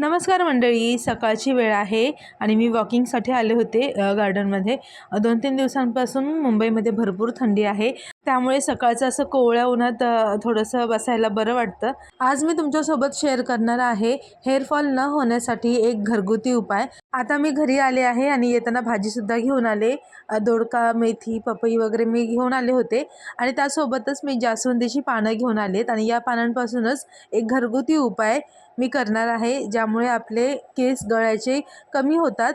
नमस्कार मंडळी सकाळची वेळ आहे आणि मी वॉकिंगसाठी आले होते गार्डनमध्ये दोन तीन दिवसांपासून मुंबईमध्ये भरपूर थंडी आहे. त्यामुळे सकाळचं असं कोवळ्या उन्हात थोडंसं बसायला बरं वाटतं. आज मी तुमच्यासोबत शेअर करणार आहे हेअरफॉल न होण्यासाठी एक घरगुती उपाय. आता मी घरी आले आहे आणि येताना भाजीसुद्धा घेऊन आले. दोडका मेथी पपई वगैरे मी घेऊन आले होते. आणि त्यासोबतच मी जास्वंदीची पानं घेऊन आलेत. आणि या पानांपासूनच एक घरगुती उपाय मी करणार आहे ज्यामुळे आपले केस गळायचे कमी होतात.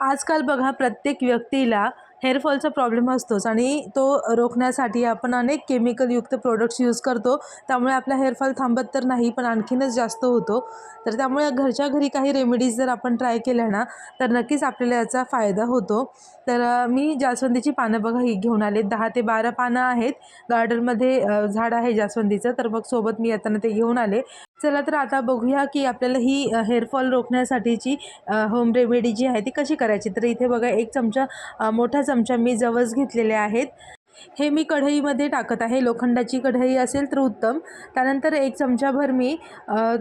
आजकाल बघा प्रत्येक व्यक्तीला हेअरफॉलचा प्रॉब्लेम असतोच आणि तो रोखण्यासाठी आपण अनेक केमिकलयुक्त प्रोडक्ट्स यूज करतो. त्यामुळे आपला हेअरफॉल थांबत तर नाही पण आणखीनच जास्त होतो. तर त्यामुळे घरच्या घरी काही रेमेडीज जर आपण ट्राय केल्या ना तर नक्कीच आपल्याला याचा फायदा होतो. तर मी जास्वंदीची पानं बघा ही घेऊन आले. दहा ते बारा पानं आहेत. गार्डनमध्ये झाड आहे जास्वंदीचं. तर मग सोबत मी येताना ते घेऊन आले. चला तर आता बघूया की आपल्याला ही हेअरफॉल रोखण्यासाठीची होम रेमेडी जी आहे ती कशी करायची? तर इथे बघा एक चमचा मोठा चमचा मी जवस घेतलेले आहेत. हे मी कढईमध्ये टाकत आहे. लोखंडाची कढई असेल तर उत्तम. त्यानंतर एक चमचाभर मी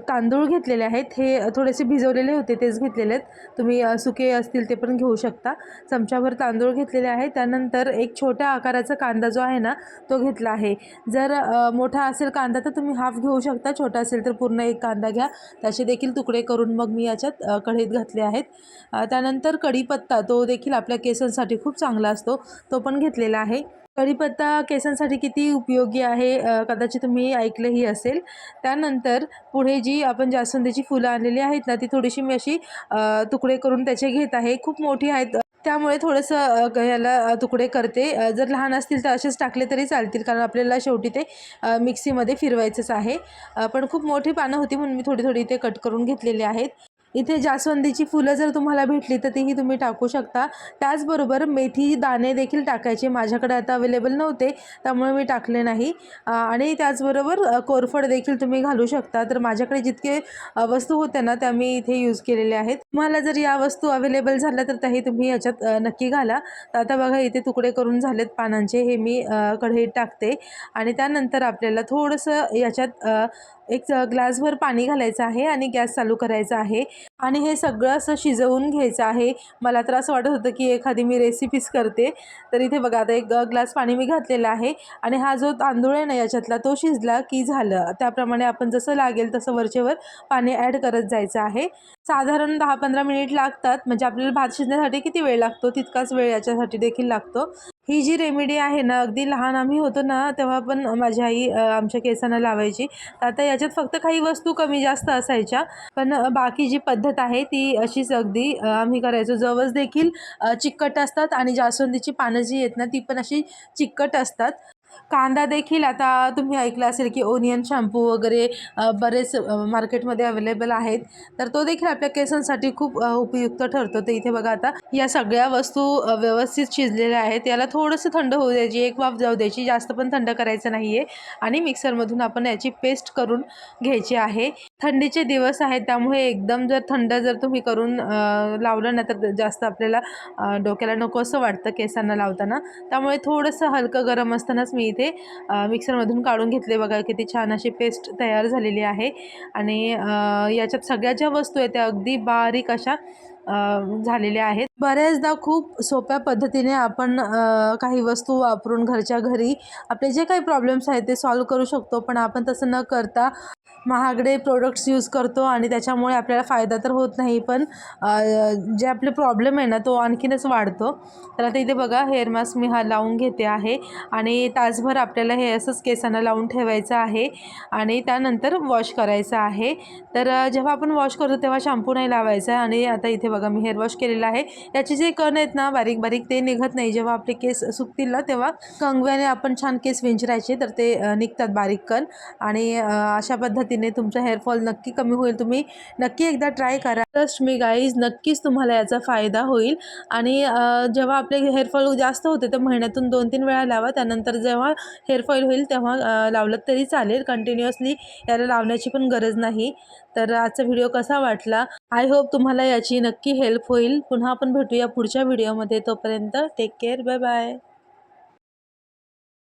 तांदूळ घेतलेले आहेत. हे थोडेसे भिजवलेले होते तेच घेतलेले आहेत. तुम्ही सुके असतील ते पण घेऊ शकता. चमचाभर तांदूळ घेतलेले आहे. त्यानंतर एक छोट्या आकाराचा कांदा जो आहे ना तो घेतला आहे. जर मोठा असेल कांदा तर तुम्ही हाफ घेऊ शकता. छोटा असेल तर पूर्ण एक कांदा घ्या. त्याचे देखील तुकडे करून मग मी याच्यात कढईत घातले आहेत. त्यानंतर कढीपत्ता तो देखील आपल्या केसांसाठी खूप चांगला असतो. तो पण घेतलेला आहे. कढीपत्ता केसांसाठी किती उपयोगी आहे कदाचित तुम्ही ऐकलंही असेल. त्यानंतर पुढे जी आपण जास्वंदीची फुलं आणलेली आहेत ना ती थोडीशी मी अशी तुकडे करून त्याचे घेत आहे. खूप मोठी आहेत. त्यामुळे थोडंसं ह्याला याला तुकडे करते. जर लहान असतील तर असेच टाकले तरी चालतील कारण आपल्याला शेवटी ते मिक्सीमध्ये फिरवायचंच आहे. पण खूप मोठी पानं होती म्हणून मी थोडी थोडी इथे कट करून घेतलेली आहेत. इथे जास्वंदीची फुलं जर तुम्हाला भेटली तर तीही तुम्ही टाकू शकता. त्याचबरोबर मेथी दाणे देखील टाकायचे. माझ्याकडे आता अवेलेबल नव्हते त्यामुळे मी टाकले नाही. आणि त्याचबरोबर कोरफड देखील तुम्ही घालू शकता. तर माझ्याकडे जितके वस्तू होत्या ना त्या मी इथे यूज केलेल्या आहेत. तुम्हाला जर या वस्तू अवेलेबल झाल्या तर त्याही तुम्ही याच्यात नक्की घाला. तर आता बघा इथे तुकडे करून झालेत पानांचे. हे मी कढईत टाकते. आणि त्यानंतर आपल्याला थोडंसं याच्यात एक ग्लासभर पाणी घालायचं आहे आणि गॅस चालू करायचा आहे. आणि हे सगळं असं शिजवून घ्यायचं आहे. मला तर असं वाटत होतं की एखादी मी रेसिपीज करते. तर इथे बघा आता एक ग्लास पाणी मी घातलेलं आहे. आणि हा जो तांदूळ आहे ना याच्यातला तो शिजला की झालं. त्याप्रमाणे आपण जसं लागेल तसं वरचेवर पाणी ॲड करत जायचं आहे. साधारण दहा पंधरा मिनिट लागतात. म्हणजे आपल्याला भात शिजण्यासाठी किती वेळ लागतो? तितकाच वेळ याच्यासाठी देखील लागतो. ही जी रेमेडी आहे ना अगदी लहान आम्ही होतो ना तेव्हा पण माझी आई आमच्या केसांना लावायची. तर आता याच्यात फक्त काही वस्तू कमी जास्त असायच्या पण बाकी जी पद्धत आहे ती अशीच अगदी आम्ही करायचो. जवस देखील चिकट असतात आणि जास्वंदीची पानं जी आहेत ना ती पण अशी चिकट असतात. कांदा देखील आता तुम्ही ऐकलं असेल की ओनियन शॅम्पू वगैरे बरेच मार्केटमध्ये अवेलेबल आहेत. तर तो देखील आपल्या केसांसाठी खूप उपयुक्त ठरतो. तर इथे बघा आता या सगळ्या वस्तू व्यवस्थित शिजलेल्या आहेत. याला थोडंसं थंड होऊ द्यायची एक वाफ जाऊ द्यायची. जास्त पण थंड करायचं नाही आहे आणि मिक्सरमधून आपण याची पेस्ट करून घ्यायची आहे. थंडीचे दिवस आहेत त्यामुळे एकदम जर थंड जर तुम्ही करून लावलं ना तर जास्त आपल्याला डोक्याला नको असं वाटतं केसांना लावताना. त्यामुळे थोडंसं हलकं गरम असतानाच मी इथे अ, मिक्सरमधून काढून घेतले बघा किती छान अशी पेस्ट तयार झालेली आहे. आणि अ, याच्यात सगळ्या ज्या वस्तू आहेत त्या अगदी बारीक अशा अ, झालेल्या आहेत. बऱ्याचदा खूप सोप्या पद्धतीने आपण काही वस्तू वापरून घरच्या घरी आपले जे काही प्रॉब्लेम्स आहेत ते सॉल्व करू शकतो. पण आपण तसं न करता महागडे प्रोडक्ट्स यूज करतो आणि त्याच्यामुळे आपल्याला फायदा तर होत नाही. पण जे आपले प्रॉब्लेम आहे ना तो आणखीनच वाढतो. तर आता इथे बघा हेअर मास्क मी हा लावून घेते आहे. आणि तासभर आपल्याला हे असंच केसांना लावून ठेवायचं आहे. आणि त्यानंतर वॉश करायचं आहे. तर जेव्हा आपण वॉश करतो तेव्हा शॅम्पू नाही लावायचा आहे. आणि आता इथे बघा मी हेअर वॉश केलेलं आहे. याचे जे कण आहेत ना बारीक बारीक ते निघत नाही. जेव्हा आपले केस सुकतील ना तेव्हा कंगव्याने आपण छान केस विंचरायचे तर ते निघतात बारीक कण. आणि अशा पद्धतीने तुमचा हेअरफॉल नक्की कमी होईल. तुम्ही नक्की एकदा ट्राय करा. ट्रस्ट मी गाईज नक्कीच तुम्हाला याचा फायदा होईल. आणि जेव्हा आपले हेअरफॉल जास्त होते तर महिन्यातून दोन तीन वेळा लावा. त्यानंतर जेव्हा हेअरफॉल होईल तेव्हा लावलं तरी चालेल. कंटिन्युअसली याला लावण्याची पण गरज नाही. तर आजचा व्हिडिओ कसा वाटला? आय होप तुम्हाला याची नक्की हेल्प होईल. पुन्हा आपण भेटूया पुढच्या व्हिडिओमध्ये. तोपर्यंत टेक केअर बाय बाय